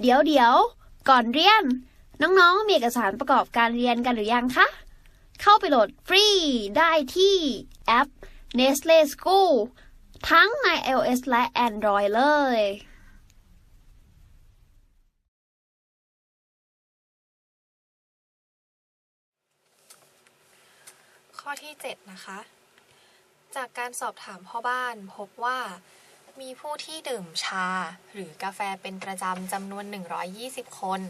เดี๋ยวเดี๋ยวก่อนเรียน น้องๆ มีเอกสารประกอบการเรียนกันหรือยังคะ เข้าไปโหลดฟรีได้ที่แอป Nestle School ทั้งใน iOS และ Android เลยข้อที่ 7 นะคะ จากการสอบถามพ่อบ้านพบว่า มีผู้ที่ดื่มชา หรือกาแฟเป็นประจำจำนวน 120 คน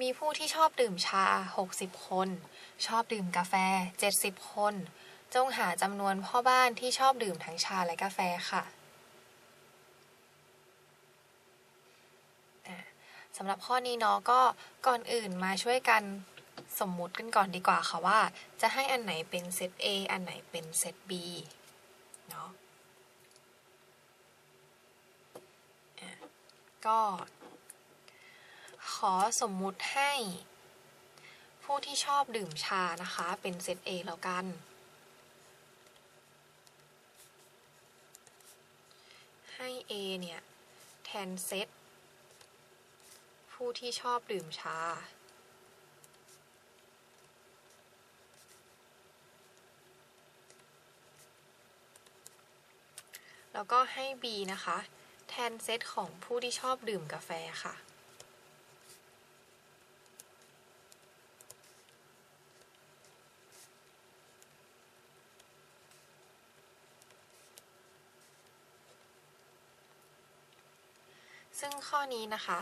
มีผู้ที่ชอบดื่มชา 60 คน ชอบดื่มกาแฟ 70 คน จงหาจำนวนพ่อบ้านที่ชอบดื่มทั้งชาและกาแฟค่ะสำหรับข้อนี้เนาะก็ก่อนอื่นมาช่วยกันสมมุติกันก่อนดีกว่าค่ะว่า จะให้อันไหนเป็นเซต A อันไหนเป็นเซต B เนาะอะ ก็ ขอสมมุติให้ ผู้ที่ชอบดื่มชานะคะ เป็นเซต A แล้วกัน ให้ A เนี่ย แทนเซต ผู้ที่ชอบดื่มชาแล้วก็ให้ B นะคะ นเซตของผู้ที่ชอบดื่มกาแฟค่ะ ซึ่งข้อนี้นะคะ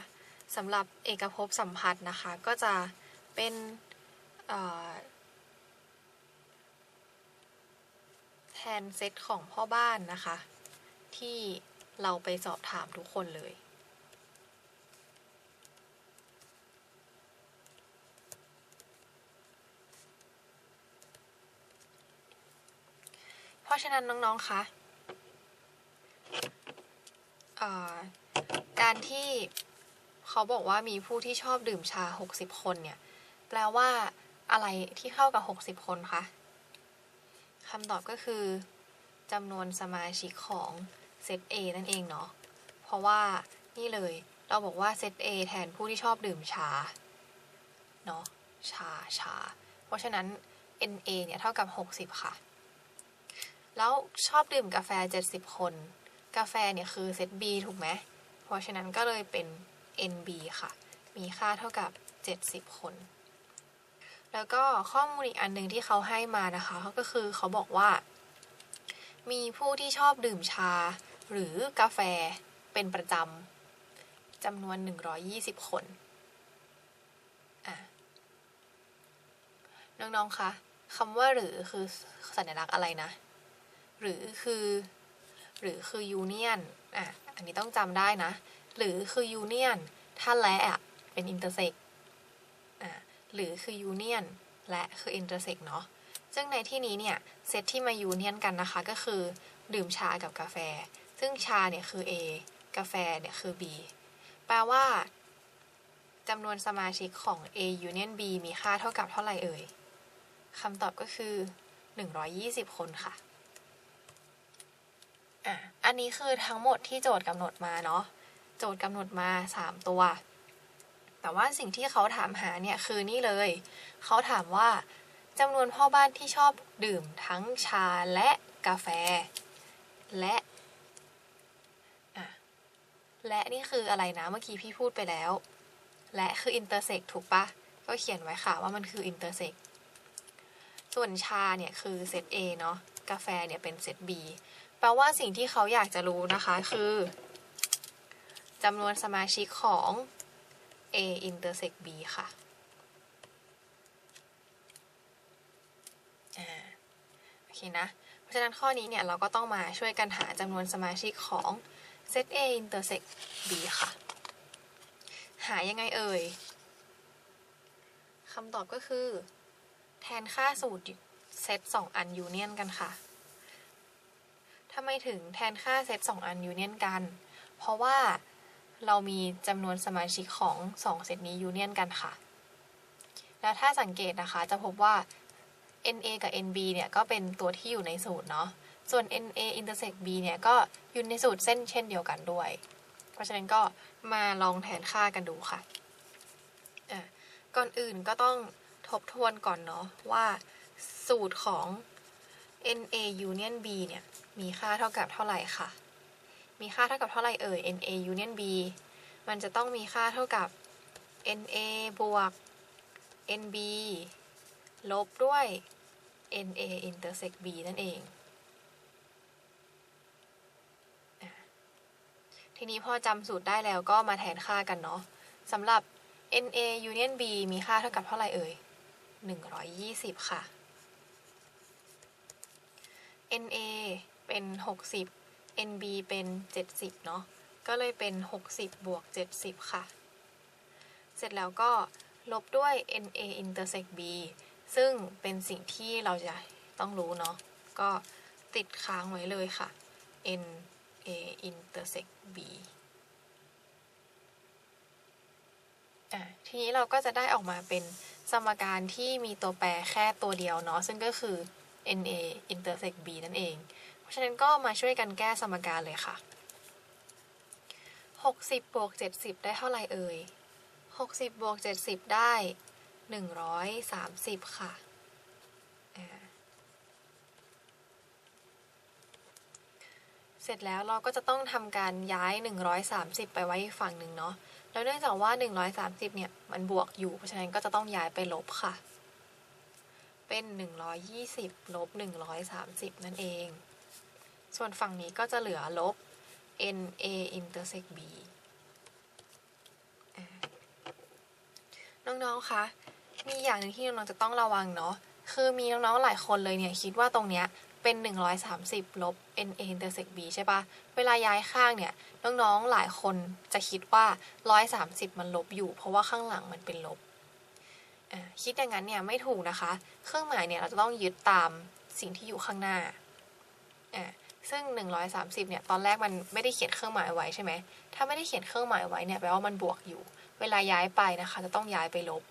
สำหรับเอกภพสัมพัทธ์นะคะ ก็จะเป็นแทนเซตของพ่อบ้านนะคะ ที่ เราไปสอบถามทุกคนเลย เพราะฉะนั้นน้องๆ คะการที่เขาบอกว่ามีผู้ที่ชอบดื่มชา 60 คนเนี่ย แปลว่าอะไรที่เข้ากับ 60 คนคะคำตอบก็คือจำนวนสมาชิกของ เซต A นั่นเองเนาะ เพราะว่านี่เลยเราบอกว่าเซต A แทนผู้ที่ชอบดื่มชา เนาะชาชา เพราะฉะนั้น NA เนี่ยเท่ากับ 60 ค่ะ แล้วชอบดื่มกาแฟ 70 คน กาแฟเนี่ยคือเซต B ถูกไหม เพราะฉะนั้นก็เลยเป็น NB ค่ะ มีค่าเท่ากับ 70 คน แล้วก็ข้อมูลอีกอันหนึ่งที่เขาให้มานะคะ ก็คือเขาบอกว่า มีผู้ที่ชอบดื่มชา หรือกาแฟเป็นประจำจำนวน 120 คนอะน้อง ๆ คะคำว่าหรือคือสัญลักษณ์อะไรนะ หรือคือ หรือคือ union อะอันนี้ต้องจำได้นะ หรือคือ union ถ้าและอะเป็น intersect อะหรือคือ union และคือ intersect เนาะซึ่งในที่นี้เนี่ย เซตที่มา union กันนะคะ ก็คือ ดื่มชากับกาแฟ ซึ่งชาเนี่ยคือ A กาแฟเนี่ยคือ B แปลว่าจำนวนสมาชิกของ A union B มีค่าเท่ากับเท่าไหร่เอ่ยคำตอบก็คือ 120 คนค่ะอะ อันนี้คือทั้งหมดที่โจทย์กำหนดมาเนาะ โจทย์กำหนดมา 3 ตัว แต่ว่าสิ่งที่เขาถามหาเนี่ย คือนี่เลย เขาถามว่าจำนวนพ่อบ้านที่ชอบดื่มทั้งชาและกาแฟ และอะ และนี่คืออะไรนะเมื่อกี้พี่พูดไปแล้ว และคือ intersect ถูกปะก็เขียนไว้ค่ะว่ามันคือ intersect ส่วนชาเนี่ยคือเซต A เนาะกาแฟเนี่ยเป็นเซต B แปลว่าสิ่งที่เขาอยากจะรู้นะคะคือจำนวนสมาชิกของ A intersect B ค่ะอ่าโอเคนะ เพราะฉะนั้นข้อนี้เนี่ยเราก็ต้องมาช่วยกันหาจำนวนสมาชิกของ เซต A intersect B ค่ะ หายังไงเอ่ยคำตอบก็คือ แทนค่าสูตรเซตสองอันยูเนียนกันค่ะทำไมถึงแทนค่าเซตสองอันยูเนียนกัน เพราะว่าเรามีจำนวนสมาชิกของสองเซตนี้ยูเนียนกันค่ะ แล้วถ้าสังเกตนะคะจะพบว่า NA กับ NB เนี่ยก็เป็นตัวที่อยู่ในสูตรเนาะ ส่วน NA intersect B เนี่ยก็อยู่ในสูตรเส้นเช่นเดียวกันด้วย เพราะฉะนั้นก็มาลองแทนค่ากันดูค่ะ ก่อนอื่นก็ต้องทบทวนก่อนเนาะว่าสูตรของ NA Union B เนี่ยมีค่าเท่ากับเท่าไหร่ค่ะ มีค่าเท่ากับเท่าไหร่เอ่ย NA Union B มันจะต้องมีค่าเท่ากับ NA บวก NB ลบด้วย NA intersect B นั่นเองอะ ทีนี้พอจำสูตรได้แล้วก็มาแทนค่ากันเนาะสำหรับ NA Union B มีค่าเท่ากับเท่าไหร่เอ่ย 120 ค่ะ NA เป็น 60 NB เป็น 70 เนาะ ก็เลยเป็น 60 บวก 70 ค่ะ เสร็จแล้วก็ลบด้วย NA intersect B ซึ่งเป็นสิ่งที่เราจะต้องรู้เนาะ ก็ติดค้างไว้เลยค่ะ N a intersect B อะทีนี้เราก็จะได้ออกมาเป็นสมการที่มีตัวแปรแค่ตัวเดียวเนาะซึ่งก็คือ NA intersect B นั่นเอง เพราะฉะนั้นก็มาช่วยกันแก้สมการเลยค่ะ 60บวก70 ได้เท่าไหร่เอ่ย 60บวก70 ได้ 130 ค่ะอ่า สร็จแล้วเราก็จะต้องทำการย้าย 130 ไปไว้ฝั่งหนึ่งเนาะแล้วเนื่องจากว่า 130 เนี่ยมันบวกอยู่เพราะฉะนั้นก็จะต้องย้ายไปลบค่ะ เป็น 120 ลบ 130 นั่นเอง ส่วนฝั่งนี้ก็จะเหลือลบ NA intersect B น้องๆ คะ มีอย่างหนึ่งที่น้องๆ จะต้องระวังเนาะ คือมีน้องๆ หลายคนเลยเนี่ยคิดว่าตรงเนี้ย เป็น 130 ลบ NA intersect B ใช่ปะเวลาย้ายข้างเนี่ย น้องๆ หลายคนจะคิดว่า 130 มันลบอยู่ เพราะว่าข้างหลังมันเป็นลบ คิดอย่างนั้นเนี่ยไม่ถูกนะคะ เครื่องหมายเนี่ยเราจะต้องยึดตามสิ่งที่อยู่ข้างหน้าอ่าซึ่ง 130 เนี่ย ตอนแรกมันไม่ได้เขียนเครื่องหมายไว้ใช่ไหม ถ้าไม่ได้เขียนเครื่องหมายไว้เนี่ยแปลว่ามันบวกอยู่ เวลาย้ายไปนะคะ จะต้องย้ายไปลบ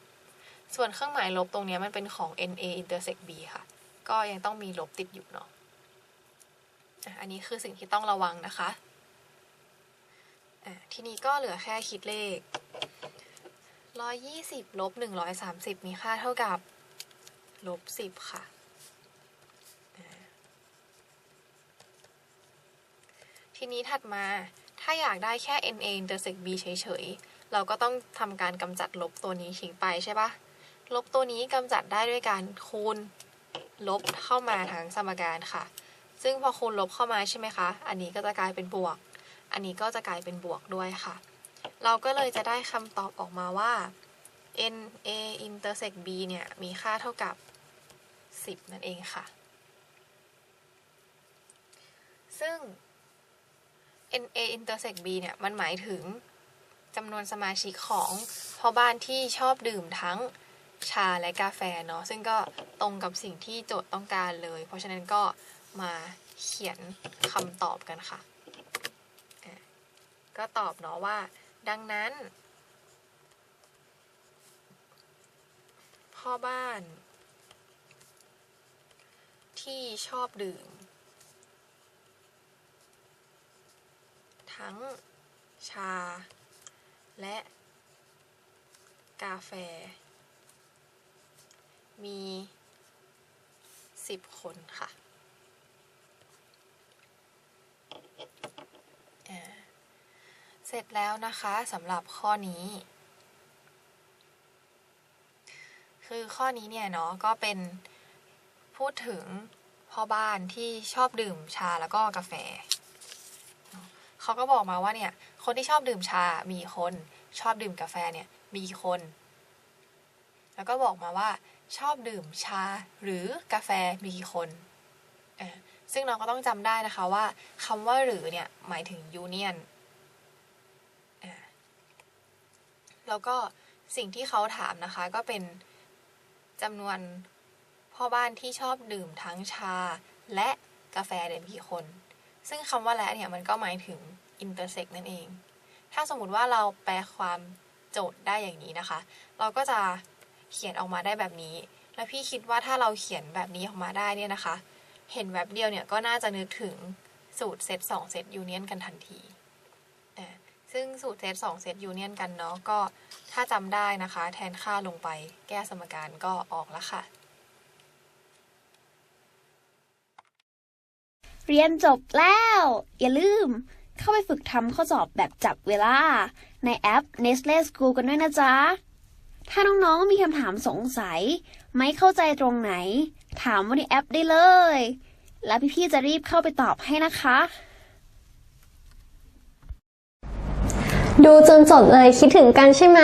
ส่วนเครื่องหมายลบตรงนี้มันเป็นของ NA intersect B ค่ะ ก็ยังต้องมีลบติดอยู่เนาะอันนี้คือสิ่งที่ต้องระวังนะคะทีนี้ก็เหลือแค่คิดเลข 120ลบ130 มีค่าเท่ากับลบ10 ค่ะ ทีนี้ถัดมาถ้าอยากได้แค่ NA intersect B เฉยๆ เราก็ต้องทำการกำจัดลบตัวนี้ทิ้งไปใช่ปะลบตัวนี้กำจัดได้ด้วยการคูณ ลบเข้ามาทั้งสมการค่ะ ซึ่งพอคูณลบเข้ามาใช่ไหมคะ อันนี้ก็จะกลายเป็นบวก อันนี้ก็จะกลายเป็นบวกด้วยค่ะ เราก็เลยจะได้คำตอบออกมาว่า NA intersect B เนี่ย มีค่าเท่ากับ 10 นั่นเองค่ะ ซึ่ง NA intersect B เนี่ย มันหมายถึงจำนวนสมาชิกของพ่อบ้านที่ชอบดื่มทั้ง ชาและกาแฟเนาะซึ่งก็ตรงกับสิ่งที่โจทย์ต้องการเลย เพราะฉะนั้นก็มาเขียนคำตอบกันค่ะะก็ตอบเนาะว่า ดังนั้น พ่อบ้าน ที่ชอบดื่ม ทั้งชาและกาแฟ มี 10 คนค่ะ เสร็จแล้วนะคะสำหรับข้อนี้ คือข้อนี้เนี่ยเนาะก็เป็นพูดถึงพ่อบ้านที่ชอบดื่มชาแล้วก็กาแฟ เขาก็บอกมาว่าเนี่ย คนที่ชอบดื่มชา มีคน ชอบดื่มกาแฟเนี่ย มีคน แล้วก็บอกมาว่าชอบดื่มชาหรือกาแฟมีกี่คนซึ่งเราก็ต้องจำได้นะคะว่าคำว่าหรือเนี่ยหมายถึงยูเนียนแล้วก็สิ่งที่เขาถามนะคะก็เป็นจำนวนพ่อบ้านที่ชอบดื่มทั้งชาและกาแฟเนี่ยมีกี่คน ซึ่งคำว่าและเนี่ยมันก็หมายถึง intersect นั่นเอง ถ้าสมมติว่าเราแปลความโจทย์ได้อย่างนี้นะคะ เราก็จะ เขียนออกมาได้แบบนี้ แล้วพี่คิดว่าถ้าเราเขียนแบบนี้ออกมาได้เนี่ยนะคะ เห็นแบบเดียวเนี่ยก็น่าจะนึกถึงสูตรเซต2เซตยูเนียนกันทันทีซึ่งสูตรเซตสองเซตยูเนียนกันเนาะก็ถ้าจำได้นะคะ แทนค่าลงไปแก้สมการก็ออกแล้วค่ะ เรียนจบแล้ว อย่าลืมเข้าไปฝึกทำข้อสอบแบบจับเวลา ในแอป Nestle School กันด้วยนะจ๊ะ ถ้าน้องๆมีคำถามสงสัย ไม่เข้าใจตรงไหน ถามว่าในแอปได้เลย แล้วพี่ๆจะรีบเข้าไปตอบให้นะคะ ดูจนจบเลยคิดถึงกันใช่ไหม